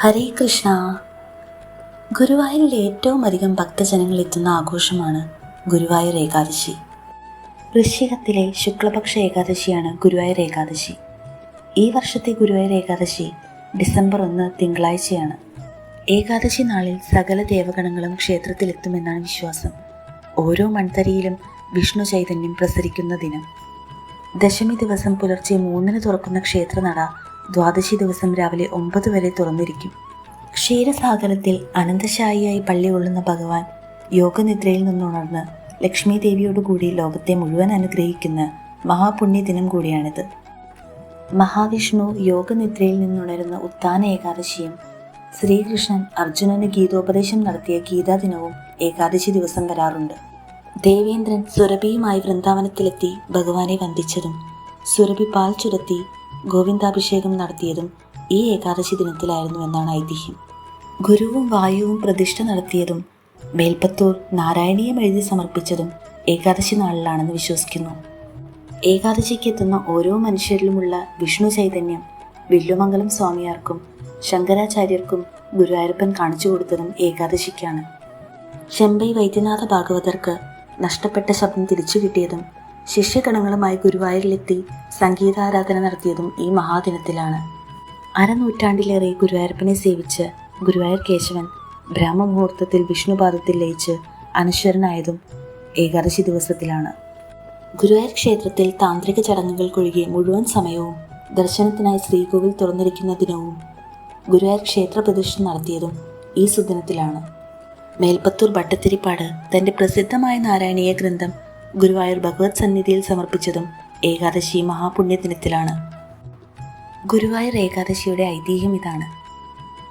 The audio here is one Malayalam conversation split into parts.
ഹരേ കൃഷ്ണ. ഗുരുവായൂരിൽ ഏറ്റവും അധികം ഭക്തജനങ്ങൾ എത്തുന്ന ആഘോഷമാണ് ഗുരുവായൂർ ഏകാദശി. വൃശ്ചികത്തിലെ ശുക്ലപക്ഷ ഏകാദശിയാണ് ഗുരുവായൂർ ഏകാദശി. ഈ വർഷത്തെ ഗുരുവായൂർ ഏകാദശി ഡിസംബർ ഒന്ന് തിങ്കളാഴ്ചയാണ്. ഏകാദശി നാളിൽ സകല ദേവഗണങ്ങളും ക്ഷേത്രത്തിലെത്തുമെന്നാണ് വിശ്വാസം. ഓരോ മൺതരിയിലും വിഷ്ണു ചൈതന്യം പ്രസരിക്കുന്ന ദിനം. ദശമി ദിവസം പുലർച്ചെ മൂന്നിന് തുറക്കുന്ന ക്ഷേത്രനട ദ്വാദശി ദിവസം രാവിലെ ഒമ്പത് വരെ തുറന്നിരിക്കും. ക്ഷീരസാഗരത്തിൽ അനന്തശായിയായി പള്ളി കൊള്ളുന്ന ഭഗവാൻ യോഗനിദ്രയിൽ നിന്നുണർന്ന് ലക്ഷ്മി ദേവിയോടുകൂടി ലോകത്തെ മുഴുവൻ അനുഗ്രഹിക്കുന്ന മഹാപുണ്യദിനം കൂടിയാണിത്. മഹാവിഷ്ണു യോഗനിദ്രയിൽ നിന്നുണരുന്ന ഉത്താന ഏകാദശിയും ശ്രീകൃഷ്ണൻ അർജുനന് ഗീതോപദേശം നടത്തിയ ഗീതാദിനവും ഏകാദശി ദിവസം വരാറുണ്ട്. ദേവേന്ദ്രൻ സുരഭിയുമായി വൃന്ദാവനത്തിലെത്തി ഭഗവാനെ വന്ദിച്ചതും സുരഭി പാൽ ചുരത്തി ഗോവിന്ദാഭിഷേകം നടത്തിയതും ഈ ഏകാദശി ദിനത്തിലായിരുന്നു എന്നാണ് ഐതിഹ്യം. ഗുരുവും വായുവും പ്രതിഷ്ഠ നടത്തിയതും മേൽപ്പത്തൂർ നാരായണീയം എഴുതി സമർപ്പിച്ചതും ഏകാദശി നാളിലാണെന്ന് വിശ്വസിക്കുന്നു. ഏകാദശിക്ക് എത്തുന്ന ഓരോ മനുഷ്യരിലുമുള്ള വിഷ്ണു ചൈതന്യം വില്ലുമംഗലം സ്വാമിയാർക്കും ശങ്കരാചാര്യർക്കും ഗുരുവായൂരപ്പൻ കാണിച്ചു കൊടുത്തതും ഏകാദശിക്കാണ്. ചെമ്പൈ വൈദ്യനാഥ ഭാഗവതർക്ക് നഷ്ടപ്പെട്ട ശബ്ദം തിരിച്ചു കിട്ടിയതും ശിഷ്യഗണങ്ങളുമായി ഗുരുവായൂരിലെത്തി സംഗീതാരാധന നടത്തിയതും ഈ മഹാദിനത്തിലാണ്. അരനൂറ്റാണ്ടിലേറെ ഗുരുവായൂരപ്പനെ സേവിച്ച് ഗുരുവായൂർ കേശവൻ ബ്രാഹ്മമുഹൂർത്തത്തിൽ വിഷ്ണുപാദത്തിൽ ലയിച്ച് അനശ്വരനായതും ഏകാദശി ദിവസത്തിലാണ്. ഗുരുവായൂർ ക്ഷേത്രത്തിൽ താന്ത്രിക ചടങ്ങുകൾക്കൊഴികെ മുഴുവൻ സമയവും ദർശനത്തിനായി ശ്രീകോവിൽ തുറന്നിരിക്കുന്ന ദിനവും ഗുരുവായൂർ ക്ഷേത്ര പ്രതിഷ്ഠ നടത്തിയതും ഈ സുദിനത്തിലാണ്. മേൽപ്പത്തൂർ ഭട്ടത്തിരിപ്പാട് തന്റെ പ്രസിദ്ധമായ നാരായണീയ ഗ്രന്ഥം ഗുരുവായൂർ ഭഗവത് സന്നിധിയിൽ സമർപ്പിച്ചതും ഏകാദശി മഹാപുണ്യദിനത്തിലാണ്. ഗുരുവായൂർ ഏകാദശിയുടെ ഐതിഹ്യം ഇതാണ്.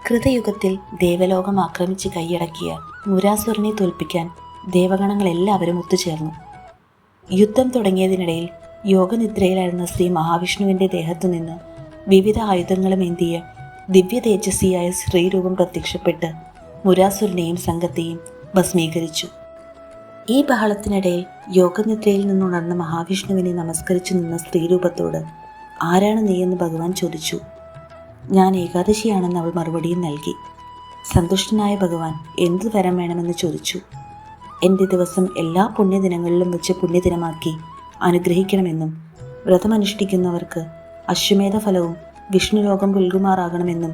കൃതയുഗത്തിൽ ദേവലോകം ആക്രമിച്ച് കൈയടക്കിയ മുരാസുരനെ തോൽപ്പിക്കാൻ ദേവഗണങ്ങൾ എല്ലാവരും ഒത്തുചേർന്നു. യുദ്ധം തുടങ്ങിയതിനിടയിൽ യോഗനിദ്രയിലായിരുന്ന ശ്രീ മഹാവിഷ്ണുവിന്റെ ദേഹത്തു നിന്ന് വിവിധ ആയുധങ്ങളും ഏന്തിയ ദിവ്യ തേജസ്വിയായ ശ്രീരൂപം പ്രത്യക്ഷപ്പെട്ട് മുരാസുരനെയും സംഘത്തെയും ഭസ്മീകരിച്ചു. ഈ ബഹളത്തിനിടയിൽ യോഗനിദ്രയിൽ നിന്നുണർന്ന മഹാവിഷ്ണുവിനെ നമസ്കരിച്ചു നിന്ന സ്ത്രീരൂപത്തോട് ആരാണ് നീയെന്ന് ഭഗവാൻ ചോദിച്ചു. ഞാൻ ഏകാദശിയാണെന്ന് അവൾ മറുപടിയും നൽകി. സന്തുഷ്ടനായ ഭഗവാൻ എന്തു വരം വേണമെന്ന് ചോദിച്ചു. എന്റെ ദിവസം എല്ലാ പുണ്യദിനങ്ങളിലും വെച്ച് പുണ്യദിനമാക്കി അനുഗ്രഹിക്കണമെന്നും വ്രതമനുഷ്ഠിക്കുന്നവർക്ക് അശ്വമേധ ഫലവും വിഷ്ണുലോകം പുൽകുമാറാകണമെന്നും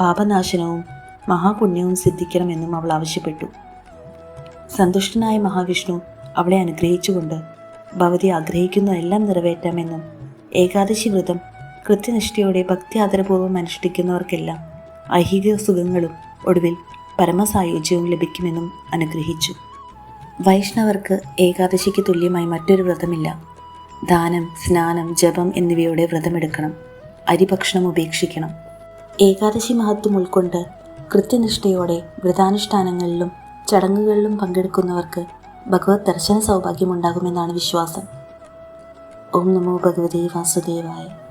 പാപനാശനവും മഹാപുണ്യവും സിദ്ധിക്കണമെന്നും അവൾ ആവശ്യപ്പെട്ടു. സന്തുഷ്ടനായ മഹാവിഷ്ണു അവളെ അനുഗ്രഹിച്ചുകൊണ്ട് ഭവതി ആഗ്രഹിക്കുന്നതെല്ലാം നിറവേറ്റാമെന്നും ഏകാദശി വ്രതം കൃത്യനിഷ്ഠയോടെ ഭക്തി ആദരപൂർവം അനുഷ്ഠിക്കുന്നവർക്കെല്ലാം ഐഹിക സുഖങ്ങളും ഒടുവിൽ പരമസായുജ്യവും ലഭിക്കുമെന്നും അനുഗ്രഹിച്ചു. വൈഷ്ണവർക്ക് ഏകാദശിക്ക് തുല്യമായി മറ്റൊരു വ്രതമില്ല. ദാനം സ്നാനം ജപം എന്നിവയോടെ വ്രതമെടുക്കണം. അരിഭക്ഷണം ഉപേക്ഷിക്കണം. ഏകാദശി മഹത്വം ഉൾക്കൊണ്ട് കൃത്യനിഷ്ഠയോടെ വ്രതാനുഷ്ഠാനങ്ങളിലും ചടങ്ങുകളിലും പങ്കെടുക്കുന്നവർക്ക് ഭഗവത് ദർശന സൗഭാഗ്യമുണ്ടാകുമെന്നാണ് വിശ്വാസം. ഓം നമോ ഭഗവതേ വാസുദേവായ.